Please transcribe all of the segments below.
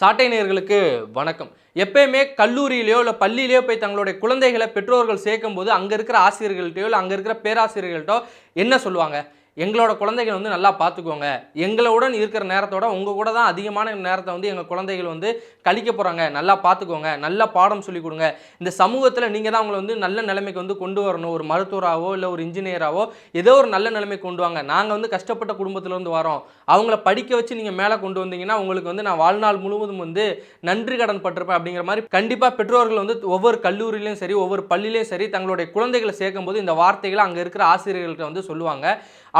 சாட்டைநியர்களுக்கு வணக்கம். எப்பயுமே கல்லூரியிலையோ இல்லை பள்ளியிலையோ போய் தங்களுடைய குழந்தைகளை பெற்றோர்கள் சேர்க்கும் போது அங்கே இருக்கிற ஆசிரியர்கள்ட்டையோ இல்லை அங்கே இருக்கிற பேராசிரியர்கள்ட்டோ என்ன சொல்லுவாங்க? எங்களோட குழந்தைகள் வந்து நல்லா பார்த்துக்கோங்க. எங்களுடன் இருக்கிற நேரத்தோட உங்கள் கூட தான் அதிகமான நேரத்தை வந்து எங்கள் குழந்தைகள் வந்து கழிக்க போகிறாங்க நல்லா பார்த்துக்கோங்க. நல்ல பாடம் சொல்லிக் கொடுங்க. இந்த சமூகத்தில் நீங்கள் தான் அவங்கள வந்து நல்ல நிலைமைக்கு வந்து கொண்டு வரணும். ஒரு மருத்துவராகவோ இல்லை ஒரு இன்ஜினியராகவோ ஏதோ ஒரு நல்ல நிலைமைக்கு கொண்டு வாங்க. நாங்கள் வந்து கஷ்டப்பட்ட குடும்பத்திலேருந்து வரோம். அவங்கள படிக்க வச்சு நீங்கள் மேலே கொண்டு வந்தீங்கன்னா உங்களுக்கு வந்து நான் வாழ்நாள் முழுவதும் வந்து நன்றி கடன் பட்டிருப்பேன் அப்படிங்கிற மாதிரி கண்டிப்பாக பெற்றோர்கள் வந்து ஒவ்வொரு கல்லூரியிலையும் சரி ஒவ்வொரு பள்ளியிலையும் சரி தங்களுடைய குழந்தைகளை சேர்க்கும்போது இந்த வார்த்தைகளை அங்கே இருக்கிற ஆசிரியர்கள்ட்ட வந்து சொல்லுவாங்க.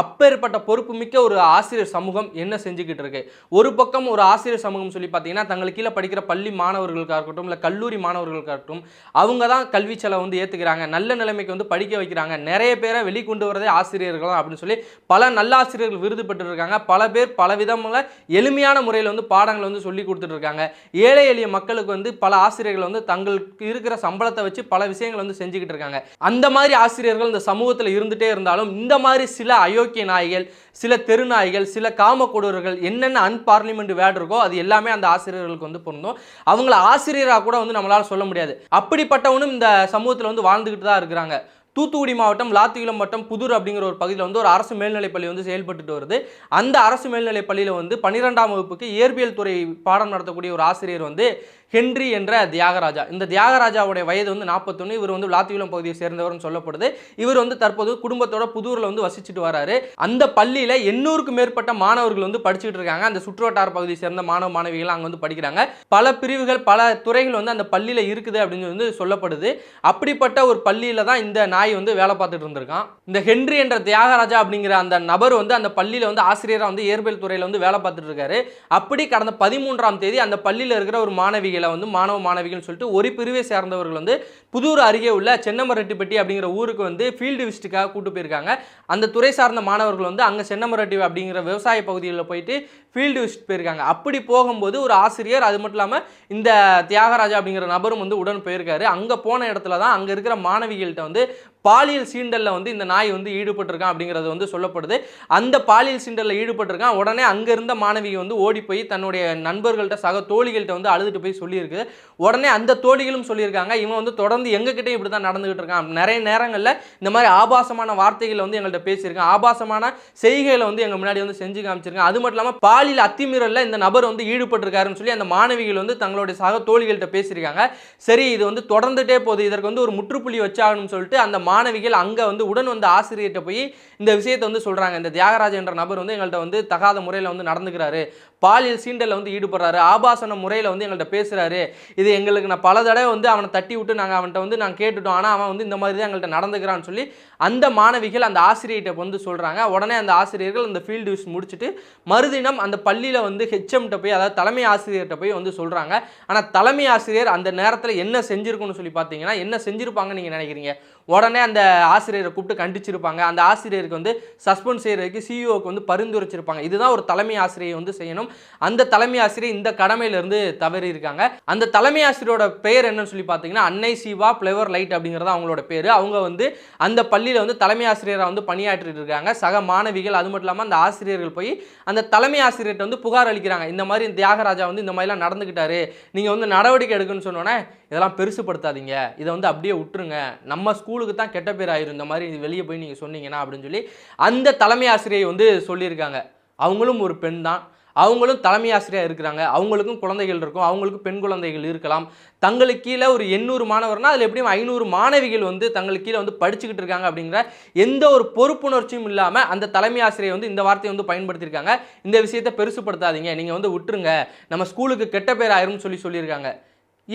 அப்பேற்பட்ட பொறுப்பு மிக்க ஒரு ஆசிரியர் சமூகம் என்ன செஞ்சுக்கிட்டு இருக்கு? ஒரு பக்கம் ஒரு ஆசிரியர் சமூகம் சொல்லி பார்த்தீங்கன்னா தங்களுக்கு கீழே படிக்கிற பள்ளி மாணவர்களுக்காக இருக்கட்டும் இல்லை கல்லூரி மாணவர்களுக்காக இருக்கட்டும் அவங்க தான் கல்வி செலவை வந்து ஏற்றுக்கிறாங்க நல்ல நிலைமைக்கு வந்து படிக்க வைக்கிறாங்க நிறைய பேரை வெளிக்கொண்டு வரதே ஆசிரியர்கள் அப்படின்னு சொல்லி பல நல்ல ஆசிரியர்கள் விருது பெற்றிருக்காங்க. பல பேர் பல விதமாக எளிமையான முறையில் வந்து பாடங்களை வந்து சொல்லி கொடுத்துட்டு இருக்காங்க. ஏழை எளிய மக்களுக்கு வந்து பல ஆசிரியர்கள் வந்து தங்களுக்கு இருக்கிற சம்பளத்தை வச்சு பல விஷயங்கள் வந்து செஞ்சுக்கிட்டு இருக்காங்க. அந்த மாதிரி ஆசிரியர்கள் இந்த சமூகத்தில் இருந்துட்டே இருந்தாலும் இந்த மாதிரி சில அயோக்கிய நாய்கள் சில தெரு நாய்கள் சில காம கொடூரர்கள் என்னென்ன அன்பார்லிமெண்ட் வேர்டு இருக்கோ அது எல்லாமே அந்த ஆசிரியர்களுக்கு வந்து பொருந்தும். அவங்கள ஆசிரியராக கூட வந்து நம்மளால் சொல்ல முடியாது. அப்படிப்பட்டவனும் இந்த சமூகத்தில் வந்து வாழ்ந்துக்கிட்டு தான் இருக்கிறாங்க. தூத்துக்குடி மாவட்டம் லாத்திகுளம் மாவட்டம் புதூர் அப்படிங்கிற ஒரு பகுதியில் வந்து ஒரு அரசு மேல்நிலைப்பள்ளி வந்து செயல்பட்டுட்டு வருது. அந்த அரசு மேல்நிலைப்பள்ளியில் வந்து பன்னிரெண்டாம் வகுப்புக்கு இயற்பியல் துறை பாடம் நடத்தக்கூடிய ஒரு ஆசிரியர் வந்து ஹென்றி என்ற தியாகராஜா. இந்த தியாகராஜாவுடைய வயது வந்து நாற்பத்தொன்று இவர் வந்து லாத்திகுளம் பகுதியை சேர்ந்தவர்னு சொல்லப்படுது. இவர் வந்து தற்போது குடும்பத்தோட புதூரில் வந்து வசிச்சுட்டு வராரு. அந்த பள்ளியில் எண்ணூறுக்கும் மேற்பட்ட மாணவர்கள் வந்து படிச்சுட்டு இருக்காங்க. அந்த சுற்றுவட்டார பகுதியை சேர்ந்த மாணவ மாணவிகள் அங்கே வந்து படிக்கிறாங்க. பல பிரிவுகள் பல துறைகள் வந்து அந்த பள்ளியில் இருக்குது அப்படின்னு வந்து சொல்லப்படுது. அப்படிப்பட்ட ஒரு பள்ளியில் தான் இந்த நாய் வந்து வேலை பார்த்துட்டு இருந்திருக்கான். இந்த ஹென்றி என்ற தியாகராஜா அப்படிங்கிற அந்த நபர் வந்து அந்த பள்ளியில் வந்து ஆசிரியராக வந்து இயற்பியல் துறையில் வந்து வேலை பார்த்துட்டு இருக்காரு. அப்படி கடந்த பதிமூன்றாம் தேதி அந்த பள்ளியில் இருக்கிற ஒரு மாணவிகள் வந்து மாணவ மாணவிகள்னு சொல்லிட்டு ஒரு பிரிவை சேர்ந்தவர்கள் வந்து புதூர் அருகே உள்ள சென்னமரட்டிப்பட்டி அப்படிங்கிற ஊருக்கு வந்து ஃபீல்டு விசிட்டுக்காக கூட்டு போயிருக்காங்க. அந்த துறை சார்ந்த மாணவர்கள் வந்து அங்கே சென்னமரட்டி அப்படிங்கிற விவசாய பகுதிகளில் போயிட்டு ஃபீல்டு விசிட் போயிருக்காங்க. அப்படி போகும்போது ஒரு ஆசிரியர் அது மட்டும் இல்லாமல் இந்த தியாகராஜா அப்படிங்கிற நபரும் வந்து உடன் போயிருக்காரு. அங்கே போன இடத்துல தான் அங்கே இருக்கிற மாணவிகள்கிட்ட வந்து பாலியல் சீண்டலில் வந்து இந்த நாய் வந்து ஈடுபட்டிருக்கான் அப்படிங்கிறது வந்து சொல்லப்படுது. அந்த பாலியல் சீண்டலில் ஈடுபட்டிருக்கான். உடனே அங்கே இருந்த மாணவி வந்து ஓடி போய் தன்னுடைய நண்பர்கள்ட்ட சக தோழிகள்கிட்ட வந்து அழுதுட்டு போய் சொல்லியிருக்கு. உடனே அந்த தோழிகளும் சொல்லியிருக்காங்க இவன் வந்து தொடர்ந்து எங்ககிட்டயும் இப்படி தான் நடந்துகிட்டு இருக்கான். நிறைய நேரங்களில் இந்த மாதிரி ஆபாசமான வார்த்தைகளை வந்து எங்கள்கிட்ட பேசியிருக்கான். ஆபாசமான செய்கைகளை வந்து எங்கள் முன்னாடி வந்து செஞ்சு காமிச்சிருக்கான். அது மட்டும் இல்லாமல் பாலியல் அத்திமீறலில் இந்த நபர் வந்து ஈடுபட்டிருக்காருன்னு சொல்லி அந்த மாணவிகள் வந்து தங்களுடைய சக தோழிகள்கிட்ட பேசியிருக்காங்க. சரி இது வந்து தொடர்ந்துட்டே போகுது. இதற்கு வந்து ஒரு முற்றுப்புள்ளி வச்சாகணும்னு சொல்லிட்டு அந்த மாணவிகள் அங்கே வந்து உடன் வந்த ஆசிரியர்கிட்ட போய் இந்த விஷயத்தை வந்து சொல்கிறாங்க இந்த தியாகராஜ் என்ற நபர் வந்து எங்கள்கிட்ட வந்து தகாத முறையில் வந்து நடந்துக்கிறாரு. பாலியல் சீண்டலில் வந்து ஈடுபடுறாரு. ஆபாசன முறையில் வந்து எங்கள்கிட்ட பேசுகிறாரு இது எங்களுக்கு நான் பல தடவை வந்து அவனை தட்டி விட்டு நாங்கள் அவன்கிட்ட வந்து நாங்கள் கேட்டுட்டோம். ஆனால் அவன் வந்து இந்த மாதிரி தான் எங்கள்கிட்ட நடந்துக்கிறான்னு சொல்லி அந்த மாணவிகள் அந்த ஆசிரியர்கிட்ட வந்து சொல்கிறாங்க உடனே அந்த ஆசிரியர்கள் அந்த ஃபீல்டு யூஸ் முடிச்சுட்டு மறுதினம் அந்த பள்ளியில் வந்து ஹெச்எம்கிட்ட போய் அதாவது தலைமை ஆசிரியர்கிட்ட போய் வந்து சொல்கிறாங்க ஆனால் தலைமை ஆசிரியர் அந்த நேரத்தில் என்ன செஞ்சிருக்குன்னு சொல்லி பார்த்தீங்கன்னா என்ன செஞ்சுருப்பாங்கன்னு நீங்கள் நினைக்கிறீங்க? உடனே அந்த ஆசிரியரை கூப்பிட்டு கண்டிச்சிருப்பாங்க. அந்த ஆசிரியருக்கு வந்து சஸ்பெண்ட் செய்கிறதுக்கு சிஇஓக்கு வந்து பரிந்துரைச்சிருப்பாங்க. இதுதான் ஒரு தலைமை ஆசிரியை வந்து செய்யணும். அந்த தலைமை ஆசிரியர் இந்த கடமையிலிருந்து தவறி இருக்காங்க அந்த தலைமை ஆசிரியரோட பெயர் என்னன்னு சொல்லி பார்த்தீங்கன்னா அன்னை சிவா ஃப்ளேவர் லைட் அப்படிங்கிறது அவங்களோட பேர். அவங்க வந்து அந்த பள்ளியில் வந்து தலைமை ஆசிரியராக வந்து பணியாற்றிட்டு இருக்காங்க. சக மாணவிகள் அது மட்டும் இல்லாமல் அந்த ஆசிரியர்கள் போய் அந்த தலைமை ஆசிரியர்கிட்ட வந்து புகார் அளிக்கிறாங்க. இந்த மாதிரி தியாகராஜா வந்து இந்த மாதிரிலாம் நடந்துக்கிட்டாரு நீங்கள் வந்து நடவடிக்கை எடுக்குன்னு சொன்னோன்னே இதெல்லாம் பெருசுப்படுத்தாதீங்க. இதை வந்து அப்படியே விட்டுருங்க. நம்ம ஸ்கூலுக்கு தான் கெட்ட பேர் ஆயிரும். இந்த மாதிரி வெளியே போய் நீங்கள் சொன்னீங்கன்னா அப்படின்னு சொல்லி அந்த தலைமை ஆசிரியை வந்து சொல்லியிருக்காங்க. அவங்களும் ஒரு பெண் தான். அவங்களும் தலைமை ஆசிரியர் இருக்கிறாங்க. அவங்களுக்கும் குழந்தைகள் இருக்கும். அவங்களுக்கும் பெண் குழந்தைகள் இருக்கலாம். தங்களுக்கு கீழே ஒரு எண்ணூறு மாணவர்னா அதில் எப்படியும் ஐநூறு மாணவிகள் வந்து தங்களுக்கு கீழே வந்து படிச்சுக்கிட்டு இருக்காங்க அப்படிங்கிற எந்த ஒரு பொறுப்புணர்ச்சியும் இல்லாமல் அந்த தலைமை ஆசிரியர் வந்து இந்த வார்த்தையை வந்து பயன்படுத்தியிருக்காங்க. இந்த விஷயத்தை பெருசுப்படுத்தாதீங்க நீங்கள் வந்து விட்டுருங்க. நம்ம ஸ்கூலுக்கு கெட்ட பேர் ஆயிரும்னு சொல்லி சொல்லியிருக்காங்க.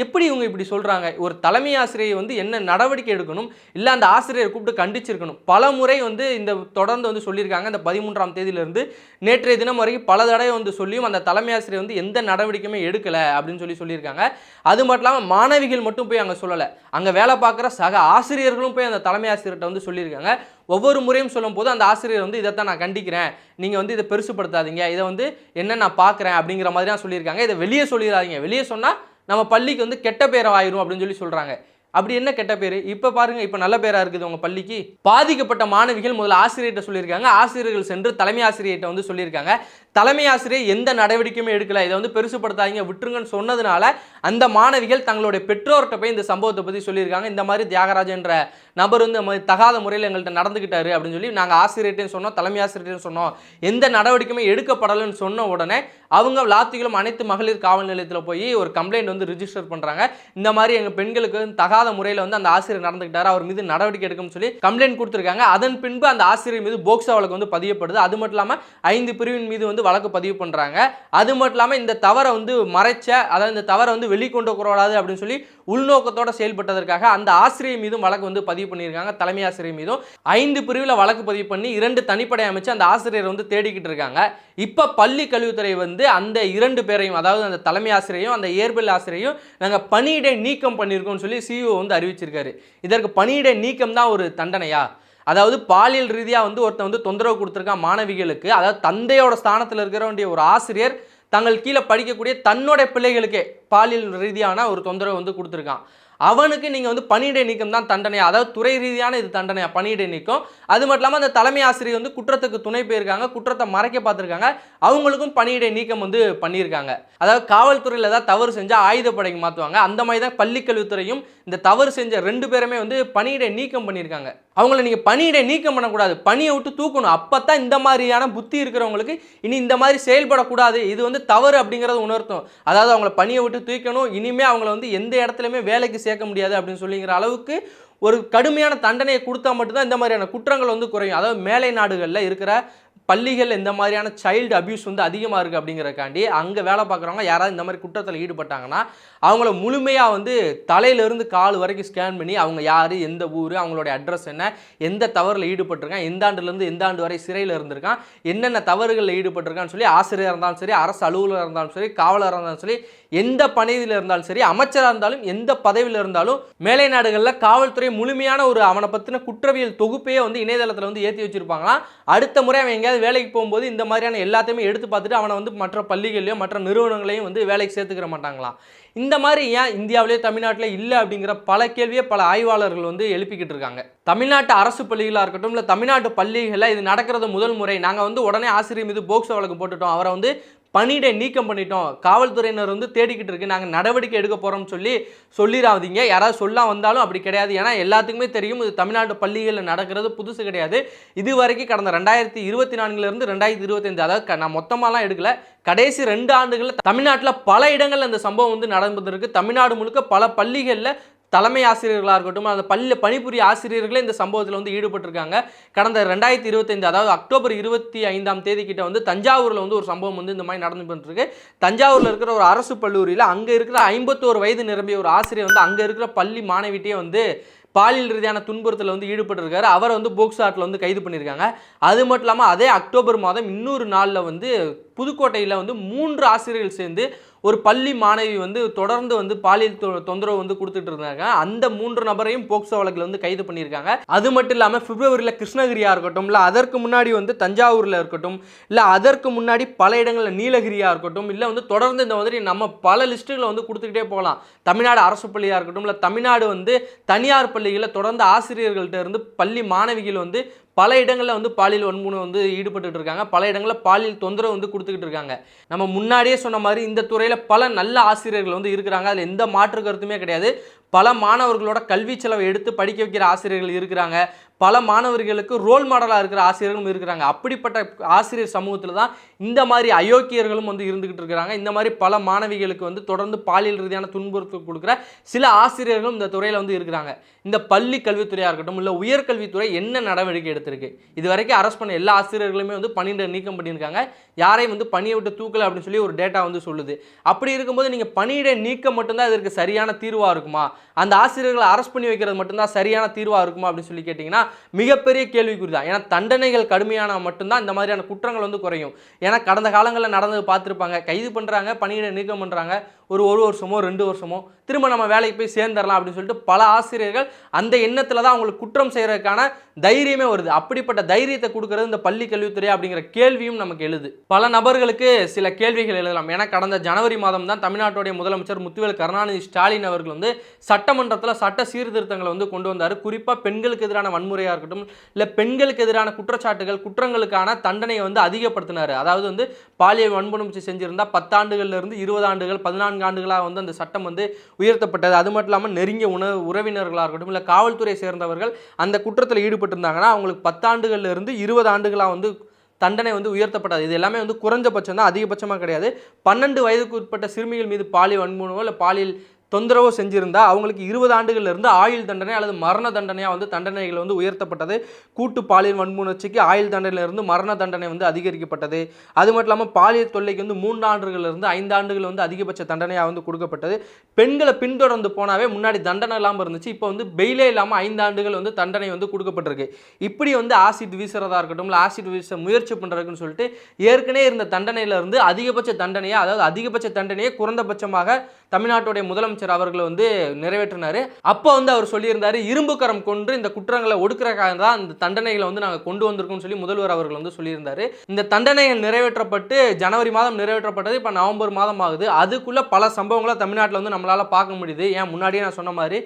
எப்படி இவங்க இப்படி சொல்கிறாங்க ஒரு தலைமை ஆசிரியை வந்து என்ன நடவடிக்கை எடுக்கணும்? இல்லை அந்த ஆசிரியரை கூப்பிட்டு கண்டிச்சிருக்கணும். பல முறை வந்து இந்த தொடர்ந்து வந்து சொல்லியிருக்காங்க. இந்த பதிமூன்றாம் தேதியிலிருந்து நேற்றைய தினம் வரைக்கும் பல தடவை வந்து சொல்லியும் அந்த தலைமை ஆசிரியர் வந்து எந்த நடவடிக்கையுமே எடுக்கலை அப்படின்னு சொல்லி சொல்லியிருக்காங்க. அது மட்டும் இல்லாமல் மாணவிகள் மட்டும் போய் அங்கே சொல்லலை. அங்கே வேலை பார்க்குற சக ஆசிரியர்களும் போய் அந்த தலைமை ஆசிரியர்கிட்ட வந்து சொல்லியிருக்காங்க. ஒவ்வொரு முறையும் சொல்லும் போது அந்த ஆசிரியர் வந்து இதைத்தான் நான் கண்டிக்கிறேன். நீங்கள் வந்து இதை பெருசுப்படுத்தாதீங்க. இதை வந்து என்ன நான் பார்க்குறேன் அப்படிங்கிற மாதிரி தான் சொல்லியிருக்காங்க. இதை வெளியே சொல்லிடாதீங்க வெளியே சொன்னால் நம்ம பள்ளிக்கு வந்து கெட்ட பேரை ஆயிரும் அப்படின்னு சொல்லி சொல்கிறாங்க அப்படி என்ன கெட்ட பேர்? இப்போ பாருங்கள் இப்போ நல்ல பேராக இருக்குது உங்கள் பள்ளிக்கு. பாதிக்கப்பட்ட மாணவிகள் முதல்ல ஆசிரியர்கிட்ட சொல்லியிருக்காங்க. ஆசிரியர்கள் சென்று தலைமை ஆசிரியர்கிட்ட வந்து சொல்லியிருக்காங்க. தலைமை ஆசிரியர் எந்த நடவடிக்கையுமே எடுக்கல. இதை வந்து பெருசுப்படுத்தாதீங்க விட்டுருங்கன்னு சொன்னதுனால அந்த மாணவிகள் தங்களுடைய பெற்றோர்கிட்ட போய் இந்த சம்பவத்தை பற்றி சொல்லியிருக்காங்க. இந்த மாதிரி தியாகராஜன்ற நபர் வந்து தகாத முறையில் எங்கள்கிட்ட நடந்துக்கிட்டாரு அப்படின்னு சொல்லி நாங்கள் ஆசிரியர்கிட்டையும் சொன்னோம் தலைமை ஆசிரியர்கிட்டையும் சொன்னோம். எந்த நடவடிக்கையுமே எடுக்கப்படலைன்னு சொன்ன உடனே அவங்க லாத்திகளும் அனைத்து மகளிர் காவல் நிலையத்தில் போய் ஒரு கம்ப்ளைண்ட் வந்து ரிஜிஸ்டர் பண்ணுறாங்க இந்த மாதிரி எங்கள் பெண்களுக்கு தகாத முறையில் வந்து அந்த ஆசிரியர் நடந்துக்கிட்டார் அவர் மீது நடவடிக்கை எடுக்கும்னு சொல்லி கம்ப்ளைண்ட் கொடுத்துருக்காங்க. அதன் பின்பு அந்த ஆசிரியர் மீது போக்சா வழக்கு வந்து பதியப்படுது. அது மட்டும் இல்லாமல் ஐந்து பிரிவின் மீது வந்து வழக்கு பதிவு பண்ணுறாங்க அது மட்டும் இல்லாமல் இந்த தவறை வந்து மறைச்ச அதாவது இந்த தவறை வந்து வெளிக்கொண்டு கூடாது அப்படின்னு சொல்லி உள்நோக்கத்தோட செயல்பட்டதற்காக அந்த ஆசிரியர் மீதும் வழக்கு வந்து பதிவு பண்ணியிருக்காங்க தலைமை ஆசிரியர் மீதும். ஐந்து பிரிவில் வழக்கு பதிவு பண்ணி இரண்டு தனிப்படை அமைச்சு அந்த ஆசிரியர் வந்து தேடிக்கிட்டு இருக்காங்க. இப்போ பள்ளி கல்வித்துறை வந்து அந்த இரண்டு பேரையும் அதாவது அந்த தலைமை ஆசிரியரையும் அந்த இயற்பியல் ஆசிரியரையும் நாங்கள் பணியிடை நீக்கம் பண்ணியிருக்கோம்னு சொல்லி சிஇஓ வந்து அறிவிச்சிருக்காரு. இதற்கு பணியிடை நீக்கம் தான் ஒரு தண்டனையா? அதாவது பாலியல் ரீதியாக வந்து ஒருத்தன் வந்து தொந்தரவு கொடுத்துருக்கான் மாணவிகளுக்கு அதாவது தந்தையோட ஸ்தானத்தில் இருக்கிற வேண்டிய ஒரு ஆசிரியர் தங்கள் கீழே படிக்கக்கூடிய தன்னுடைய பிள்ளைகளுக்கே பாலியல் ரீதியான ஒரு தொந்தரவு வந்து கொடுத்துருக்கான். அவனுக்கு நீங்கள் வந்து பணியிடை நீக்கம் தான் தண்டனையாக அதாவது துறை ரீதியான இது தண்டனையாக பணியிடை நீக்கம். அது மட்டும் இல்லாமல் அந்த தலைமை ஆசிரியர் வந்து குற்றத்துக்கு துணை போயிருக்காங்க குற்றத்தை மறைக்க பார்த்துருக்காங்க. அவங்களுக்கும் பணியிடை நீக்கம் வந்து பண்ணியிருக்காங்க. அதாவது காவல்துறையில் ஏதாவது தவறு செஞ்சால் ஆயுதப்படைக்கு மாற்றுவாங்க அந்த மாதிரி தான் பள்ளிக்கல்வித்துறையும் இந்த தவறு செஞ்ச ரெண்டு பேருமே வந்து பணியிடை நீக்கம் பண்ணியிருக்காங்க. அவங்கள நீங்கள் பணியிடை நீக்கம் பண்ணக்கூடாது. பணியை விட்டு தூக்கணும். அப்போ தான் இந்த மாதிரியான புத்தி இருக்கிறவங்களுக்கு இனி இந்த மாதிரி செயல்படக்கூடாது. இது வந்து தவறு அப்படிங்கிறத உணர்த்தும் அதாவது அவங்கள பணியை விட்டு தூக்கணும். இனிமேல் அவங்கள வந்து எந்த இடத்துலையுமே வேலைக்கு சேர்க்க முடியாது அப்படின்னு சொல்லிங்கிற அளவுக்கு ஒரு கடுமையான தண்டனையை கொடுத்தா மட்டும்தான் இந்த மாதிரியான குற்றங்கள் வந்து குறையும். அதாவது மேலை நாடுகளில் இருக்கிற பள்ளிகள் இந்த மாதிரியான சைல்டு அபியூஸ் வந்து அதிகமாக இருக்குது அப்படிங்கிறக்காண்டி அங்கே வேலை பார்க்குறவங்க யாராவது இந்த மாதிரி குற்றத்தில் ஈடுபட்டாங்கன்னா அவங்கள முழுமையாக வந்து தலையிலேருந்து கால் வரைக்கும் ஸ்கேன் பண்ணி அவங்க யார் எந்த ஊர் அவங்களுடைய அட்ரஸ் என்ன எந்த தவறில் ஈடுபட்டிருக்கான் எந்த ஆண்டுலேருந்து எந்த ஆண்டு வரை சிறையில் இருந்திருக்கான் என்னென்ன தவறுகளில் ஈடுபட்டிருக்கான்னு சொல்லி ஆசிரியராக இருந்தாலும் சரி அரசு அலுவலர் இருந்தாலும் சரி காவலராக இருந்தாலும் சரி எந்த பணியில் இருந்தாலும் சரி அமைச்சராக இருந்தாலும் எந்த பதவியில் இருந்தாலும் மேலை நாடுகளில் காவல்துறை முழுமையான ஒரு அவனை பற்றின குற்றவியல் தொகுப்பையே வந்து இணையதளத்தில் வந்து ஏற்றி வச்சிருப்பாங்களாம். அடுத்த முறை அவன் எங்கேயாவது வேலைக்கு போகும்போது இந்த மாதிரியான எல்லாத்தையுமே எடுத்து பார்த்துட்டு அவனை வந்து மற்ற பள்ளிகள்லையும் மற்ற நிறுவனங்களையும் வந்து வேலைக்கு சேர்த்துக்கிற மாட்டாங்களாம். இந்த மாதிரி ஏன் இந்தியாவிலே தமிழ்நாட்டில் இல்லை அப்படிங்கிற பல கேள்வியை பல ஆய்வாளர்கள் வந்து எழுப்பிக்கிட்டு இருக்காங்க. தமிழ்நாட்டு அரசு பள்ளிகளாக இருக்கட்டும் இல்லை தமிழ்நாட்டு பள்ளிகளில் இது நடக்கிறது முதல் முறை. நாங்கள் வந்து உடனே ஆசிரியர் மீது போக்சோ வழக்கு போட்டுட்டோம். அவரை வந்து பணியிடை நீக்கம் பண்ணிட்டோம். காவல்துறையினர் வந்து தேடிக்கிட்டு இருக்கு. நாங்கள் நடவடிக்கை எடுக்க போகிறோம்னு சொல்லி சொல்லிடாதீங்க யாராவது சொல்ல வந்தாலும் அப்படி கிடையாது. ஏன்னா எல்லாத்துக்குமே தெரியும் இது தமிழ்நாட்டு பள்ளிகளில் நடக்கிறது புதுசு கிடையாது. இது வரைக்கும் கடந்த ரெண்டாயிரத்தி இருபத்தி நான்குலேருந்து ரெண்டாயிரத்தி இருபத்தஞ்சு அதாவது நான் மொத்தமாலாம் எடுக்கல. கடைசி ரெண்டு ஆண்டுகளில் தமிழ்நாட்டில் பல இடங்களில் இந்த சம்பவம் வந்து நடந்திருக்கு. தமிழ்நாடு முழுக்க பல பள்ளிகளில் தலைமை ஆசிரியர்களாக இருக்கட்டும் அந்த பள்ளியில் பணிபுரிய ஆசிரியர்களே இந்த சம்பவத்தில் வந்து ஈடுபட்டிருக்காங்க. கடந்த ரெண்டாயிரத்தி இருபத்தைந்து அதாவது அக்டோபர் இருபத்தி ஐந்தாம் தேதி கிட்ட வந்து தஞ்சாவூரில் வந்து ஒரு சம்பவம் வந்து இந்த மாதிரி நடந்து இருக்கு தஞ்சாவூரில் இருக்கிற ஒரு அரசு பல்லூரியில் அங்கே இருக்கிற ஐம்பத்தோரு வயது நிரம்பிய ஒரு ஆசிரியர் வந்து அங்கே இருக்கிற பள்ளி மாணவிட்டே வந்து பாலியல் ரீதியான துன்புறுத்தில் வந்து ஈடுபட்டிருக்காரு. அவரை வந்து போக்ஸ் வந்து கைது பண்ணியிருக்காங்க. அது மட்டும் இல்லாமல் அதே அக்டோபர் மாதம் இன்னொரு நாளில் வந்து புதுக்கோட்டையில் வந்து மூன்று ஆசிரியர்கள் சேர்ந்து ஒரு பள்ளி மாணவி வந்து தொடர்ந்து வந்து பாலியல் தொ- தொந்தரவு வந்து கொடுத்துட்டு இருந்தாங்க. அந்த மூன்று நபரையும் போக்சோ வழக்கில் வந்து கைது பண்ணியிருக்காங்க. அது மட்டும் இல்லாமல் பிப்ரவரியில் கிருஷ்ணகிரியாக இருக்கட்டும் இல்லை அதற்கு முன்னாடி வந்து தஞ்சாவூரில் இருக்கட்டும் இல்லை அதற்கு முன்னாடி பல இடங்களில் நீலகிரியாக இருக்கட்டும் இல்லை வந்து தொடர்ந்து இந்த மாதிரி நம்ம பல லிஸ்ட்டுகளை வந்து கொடுத்துக்கிட்டே போகலாம். தமிழ்நாடு அரசு பள்ளியாக இருக்கட்டும் இல்லை தமிழ்நாடு வந்து தனியார் பள்ளிகளில் தொடர்ந்து ஆசிரியர்கள்ட்ட இருந்து பள்ளி மாணவிகள் வந்து பல இடங்களில் வந்து பாலியல் வன்முறை வந்து ஈடுபட்டு இருக்காங்க. பல இடங்களில் பாலியல் தொந்தரவு வந்து கொடுத்துக்கிட்டு இருக்காங்க. நம்ம முன்னாடியே சொன்ன மாதிரி இந்த துறையில் பல நல்ல ஆசிரியர்கள் வந்து இருக்கிறாங்க. அதில் எந்த மாற்று கருத்துமே கிடையாது. பல மாணவர்களோட கல்வி செலவை எடுத்து படிக்க வைக்கிற ஆசிரியர்கள் இருக்கிறாங்க. பல மாணவர்களுக்கு ரோல் மாடலாக இருக்கிற ஆசிரியர்களும் இருக்கிறாங்க. அப்படிப்பட்ட ஆசிரியர் சமூகத்தில் தான் இந்த மாதிரி அயோக்கியர்களும் வந்து இருந்துகிட்டு இருக்கிறாங்க. இந்த மாதிரி பல மாணவிகளுக்கு வந்து தொடர்ந்து பாலியல் ரீதியான துன்புறுத்தல் கொடுக்குற சில ஆசிரியர்களும் இந்த துறையில் வந்து இருக்கிறாங்க. இந்த பள்ளி கல்வித்துறையாக இருக்கட்டும் இல்லை உயர்கல்வித்துறை என்ன நடவடிக்கை எடுத்திருக்கு? இது வரைக்கும் அரெஸ்ட் பண்ண எல்லா ஆசிரியர்களுமே வந்து பணியிட நீக்கம் பண்ணியிருக்காங்க. யாரையும் வந்து பணியை விட்டு தூக்கலை அப்படின்னு சொல்லி ஒரு டேட்டா வந்து சொல்லுது. அப்படி இருக்கும்போது நீங்கள் பணியிட நீக்கம் மட்டும்தான் இதற்கு சரியான தீர்வாக இருக்குமா? அந்த ஆசிரியர்களை அரெஸ்ட் பண்ணி வைக்கிறது மட்டும்தான் சரியான தீர்வாக இருக்குமா அப்படின்னு சொல்லி கேட்டிங்கன்னா மிகப்பெரிய கேள்விக்குறி தான் ஏன்னா தண்டனைகள் கடுமையான மட்டும்தான் இந்த மாதிரியான குற்றங்கள் வந்து குறையும். ஏன்னா கடந்த காலங்களில் நடந்தது பார்த்துருப்பாங்க. கைது பண்ணுறாங்க பணியிட நீக்கம் பண்ணுறாங்க ஒரு ஒரு வருஷமோ ரெண்டு வருஷமோ திரும்ப நம்ம வேலைக்கு போய் சேர்ந்துடலாம் அப்படின்னு சொல்லிட்டு பல ஆசிரியர்கள் அந்த எண்ணத்தில் தான் அவங்களுக்கு குற்றம் செய்கிறதுக்கான தைரியமே வருது. அப்படிப்பட்ட தைரியத்தை கொடுக்கறது இந்த பள்ளி கல்வித்துறை அப்படிங்கிற கேள்வியும் நமக்கு எழுது. பல நபர்களுக்கு சில கேள்விகள் எழுதலாம். ஏன்னா கடந்த ஜனவரி மாதம் தான் தமிழ்நாட்டுடைய முதலமைச்சர் முத்துவேல் கருணாநிதி ஸ்டாலின் அவர்கள் வந்து சட்டமன்றத்தில் சட்ட சீர்திருத்தங்களை வந்து கொண்டு வந்தார். குறிப்பாக பெண்களுக்கு எதிரான வன்முறையாக இருக்கட்டும் இல்லை பெண்களுக்கு எதிரான குற்றச்சாட்டுகள் குற்றங்களுக்கான தண்டனையை வந்து அதிகப்படுத்தினார். அதாவது வந்து பாலியல் வன்புணர்ச்சி செஞ்சிருந்தால் பத்தாண்டுகளில் இருந்து இருபது ஆண்டுகள் பதினான்கு ஆண்டுகளாக வந்து அந்த சட்டம் வந்து உயர்த்தப்பட்டது. அது மட்டும் இல்லாமல் நெருங்கிய உணவு உறவினர்களாக இருக்கட்டும் இல்லை காவல்துறை சேர்ந்தவர்கள் அந்த குற்றத்தில் ஈடுபட்டிருந்தாங்கன்னா அவங்களுக்கு பத்தாண்டுகள்ல இருந்து இருபது ஆண்டுகளாக வந்து தண்டனை வந்து உயர்த்தப்படாது இது எல்லாமே வந்து குறைஞ்சபட்சம் தான் அதிகபட்சமாக கிடையாது. பன்னெண்டு வயதுக்கு உட்பட்ட சிறுமிகள் மீது பாலியல் வன்முறைவோ இல்லை பாலியல் தொந்தரவு செஞ்சிருந்தா அவங்களுக்கு இருபது ஆண்டுகள்ல இருந்து ஆயுள் தண்டனை அல்லது மரண தண்டனையாக வந்து தண்டனைகள் வந்து உயர்த்தப்பட்டது. கூட்டு பாலியல் வன்முணர்ச்சிக்கு ஆயுள் தண்டனையிலிருந்து மரண தண்டனை வந்து அதிகரிக்கப்பட்டது. அது மட்டும் இல்லாமல் பாலியல் தொல்லைக்கு வந்து மூன்று ஆண்டுகள்ல ஐந்து ஆண்டுகள் வந்து அதிகபட்ச தண்டனையாக வந்து கொடுக்கப்பட்டது. பெண்களை பின்தொடர்ந்து போனாவே முன்னாடி தண்டனை இல்லாமல் இருந்துச்சு. இப்போ வந்து பெயிலே இல்லாமல் ஐந்து ஆண்டுகள் வந்து தண்டனை வந்து கொடுக்கப்பட்டிருக்கு. இப்படி வந்து ஆசிட் வீசுறதா இருக்கட்டும் இல்லை ஆசிட் வீச முயற்சி பண்ணுறதுக்குன்னு சொல்லிட்டு ஏற்கனவே இருந்த தண்டனையிலிருந்து அதிகபட்ச தண்டனையாக அதாவது அதிகபட்ச தண்டனையை குறைந்தபட்சமாக தமிழ்நாட்டுடைய முதலமைச்சர் அவர்கள் வந்து நிறைவேற்றினார். அப்போ வந்து அவர் சொல்லியிருந்தார் இரும்பு கரம் கொண்டு இந்த குற்றங்களை ஒடுக்கிறக்காக தான் இந்த தண்டனைகளை வந்து நாங்கள் கொண்டு வந்திருக்கோம்னு சொல்லி முதல்வர் அவர்கள் வந்து சொல்லியிருந்தார். இந்த தண்டனைகள் நிறைவேற்றப்பட்டு ஜனவரி மாதம் நிறைவேற்றப்பட்டது இப்போ நவம்பர் மாதம் ஆகுது. அதுக்குள்ளே பல சம்பவங்களை தமிழ்நாட்டில் வந்து நம்மளால் பார்க்க முடியுது. ஏன்? முன்னாடியே நான் சொன்ன மாதிரி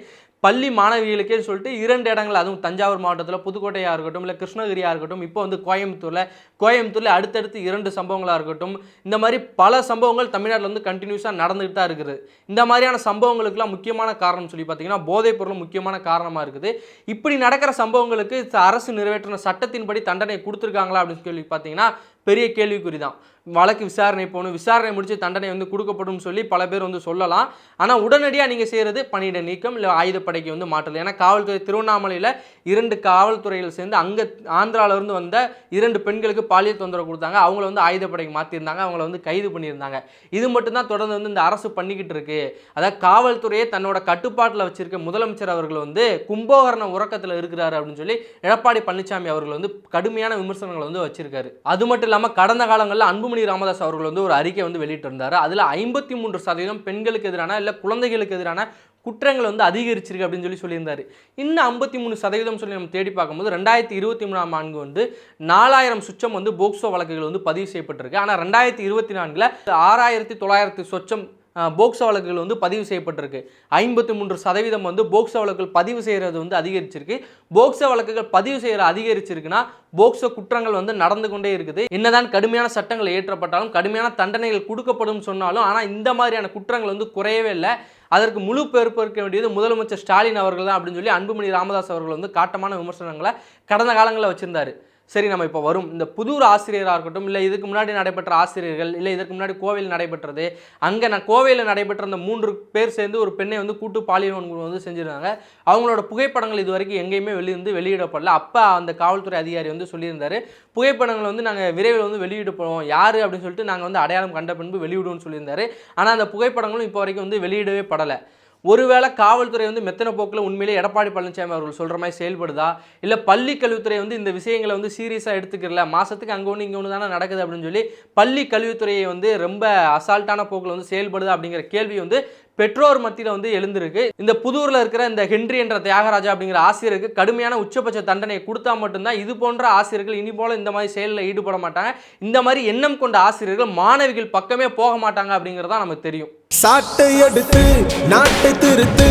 பள்ளி மாணவிகளுக்கே சொல்லிட்டு இரண்டு இடங்கள் அதுவும் தஞ்சாவூர் மாவட்டத்தில் புதுக்கோட்டையாக இருக்கட்டும் இல்லை கிருஷ்ணகிரியாக இருக்கட்டும் இப்போ வந்து கோயம்புத்தூரில் கோயம்புத்தூரில் அடுத்தடுத்து இரண்டு சம்பவங்களாக இருக்கட்டும் இந்த மாதிரி பல சம்பவங்கள் தமிழ்நாட்டில் வந்து கண்டினியூஸாக நடந்துகிட்டு தான் இருக்குது. இந்த மாதிரியான சம்பவங்களுக்குலாம் முக்கியமான காரணம் சொல்லி பார்த்தீங்கன்னா போதைப் பொருள் முக்கியமான காரணமாக இருக்குது. இப்படி நடக்கிற சம்பவங்களுக்கு அரசு நிறைவேற்றின சட்டத்தின்படி தண்டனை கொடுத்துருக்காங்களா அப்படின்னு சொல்லி பார்த்தீங்கன்னா பெரிய கேள்விக்குறி தான் வழக்கு விசாரணை போகணும். விசாரணை முடித்து தண்டனை வந்து கொடுக்கப்படும் சொல்லி பல பேர் வந்து சொல்லலாம். ஆனால் உடனடியாக நீங்கள் செய்கிறது பணியிட நீக்கம் இல்லை ஆயுதப்படைக்கு வந்து மாற்றல் ஏன்னா காவல்துறை திருவண்ணாமலையில் இரண்டு காவல்துறைகள் சேர்ந்து அங்கே ஆந்திராவிலேருந்து வந்த இரண்டு பெண்களுக்கு பாலியல் தொந்தரவு கொடுத்தாங்க. அவங்கள வந்து ஆயுதப்படைக்கு மாற்றிருந்தாங்க அவங்கள வந்து கைது பண்ணியிருந்தாங்க. இது மட்டும்தான் தொடர்ந்து வந்து இந்த அரசு பண்ணிக்கிட்டு இருக்கு. அதாவது காவல்துறையை தன்னோட கட்டுப்பாட்டில் வச்சிருக்க முதலமைச்சர் அவர்கள் வந்து கும்பகரண உறக்கத்தில் இருக்கிறாரு அப்படின்னு சொல்லி எடப்பாடி பழனிசாமி அவர்கள் வந்து கடுமையான விமர்சனங்களை வந்து வச்சிருக்காரு. அது மட்டும் இல்லாமல் கடந்த காலங்களில் அன்புமணி ராமதாஸ் அவர்கள் வந்து ஒரு அறிக்கை வந்து வெளியிட்டிருந்தார். அதில் ஐம்பத்தி மூன்று சதவீதம் பெண்களுக்கு எதிரான இல்லை குழந்தைகளுக்கு எதிரான குற்றங்கள் வந்து அதிகரிச்சிருக்கு அப்படின்னு சொல்லி சொல்லியிருந்தார். இன்னும் ஐம்பத்தி மூணு சதவீதம் சொல்லி நம்ம தேடி பார்க்கும்போது ரெண்டாயிரத்தி இருபத்தி மூணாம் ஆண்டு வந்து நாலாயிரம் சுச்சம் வந்து போக்சோ வழக்குகள் வந்து பதிவு செய்யப்பட்டிருக்கு. ஆனால் ரெண்டாயிரத்தி இருபத்தி நான்கில் ஆறாயிரத்தி தொள்ளாயிரத்தி சொச்சம் போக்சோ வழக்குகள் வந்து பதிவு செய்யப்பட்டிருக்கு. ஐம்பத்தி மூன்று சதவீதம் வந்து போக்சோ வழக்குகள் பதிவு செய்கிறது வந்து அதிகரிச்சிருக்கு. போக்சோ வழக்குகள் பதிவு செய்கிற அதிகரிச்சிருக்குன்னா போக்சோ குற்றங்கள் வந்து நடந்து கொண்டே இருக்குது. என்னதான் கடுமையான சட்டங்கள் இயற்றப்பட்டாலும் கடுமையான தண்டனைகள் கொடுக்கப்படும் சொன்னாலும் ஆனால் இந்த மாதிரியான குற்றங்கள் வந்து குறையவே இல்லை. அதற்கு முழு பொறுப்பேற்க வேண்டியது முதலமைச்சர் ஸ்டாலின் அவர்கள் தான் அப்படின்னு சொல்லி அன்புமணி ராமதாஸ் அவர்கள் வந்து காட்டமான விமர்சனங்களை கடந்த காலங்களில் வச்சிருந்தாரு. சரி நம்ம இப்போ வரும். இந்த புதூர் ஆசிரியராக இருக்கட்டும் இல்லை இதுக்கு முன்னாடி நடைபெற்ற ஆசிரியர்கள் இல்லை இதுக்கு முன்னாடி கோவையில் நடைபெற்றது அங்கே நான் கோவையில் நடைபெற்ற அந்த மூன்று பேர் சேர்ந்து ஒரு பெண்ணை வந்து கூட்டு பாலியல் வன்முறை வந்து செஞ்சுருந்தாங்க. அவங்களோட புகைப்படங்கள் இது வரைக்கும் எங்கேயுமே வெளியிருந்து வெளியிடப்படல. அப்போ அந்த காவல்துறை அதிகாரி வந்து சொல்லியிருந்தார் புகைப்படங்களை வந்து நாங்கள் விரைவில் வந்து வெளியிட போகிறோம் யார் அப்படின்னு சொல்லிட்டு நாங்கள் வந்து அடையாளம் கண்ட பின்பு வெளியிடுவோம்னு சொல்லியிருந்தாரு. ஆனால் அந்த புகைப்படங்களும் இப்போ வரைக்கும் வந்து வெளியிடவே படலை. ஒருவேளை காவல்துறை வந்து மெத்தன போக்கில் உண்மையிலே எடப்பாடி பழனிசாமி அவர்கள் சொல்கிற மாதிரி செயல்படுதா? இல்லை பள்ளி கல்வித்துறை வந்து இந்த விஷயங்களை வந்து சீரியஸாக எடுத்துக்கிறல? மாதத்துக்கு அங்கே ஒன்று இங்கே ஒன்று தானே நடக்குது அப்படின்னு சொல்லி பள்ளி கல்வித்துறையை வந்து ரொம்ப அசால்ட்டான போக்கில் வந்து செயல்படுதா அப்படிங்கிற கேள்வி வந்து பெற்றோர் மத்தியில் வந்து எழுந்திருக்கு. இந்த புதூரில் இருக்கிற இந்த ஹென்றி என்ற தியாகராஜா அப்படிங்கிற ஆசிரியருக்கு கடுமையான உச்சபட்ச தண்டனையை கொடுத்தா மட்டும்தான் இது போன்ற ஆசிரியர்கள் இனி போல இந்த மாதிரி செயலில் ஈடுபட மாட்டாங்க. இந்த மாதிரி எண்ணம் கொண்ட ஆசிரியர்கள் மாணவிகள் பக்கமே போக மாட்டாங்க அப்படிங்கிறதா நமக்கு தெரியும். சாட்டை எடுத்து நாட்டை திருத்து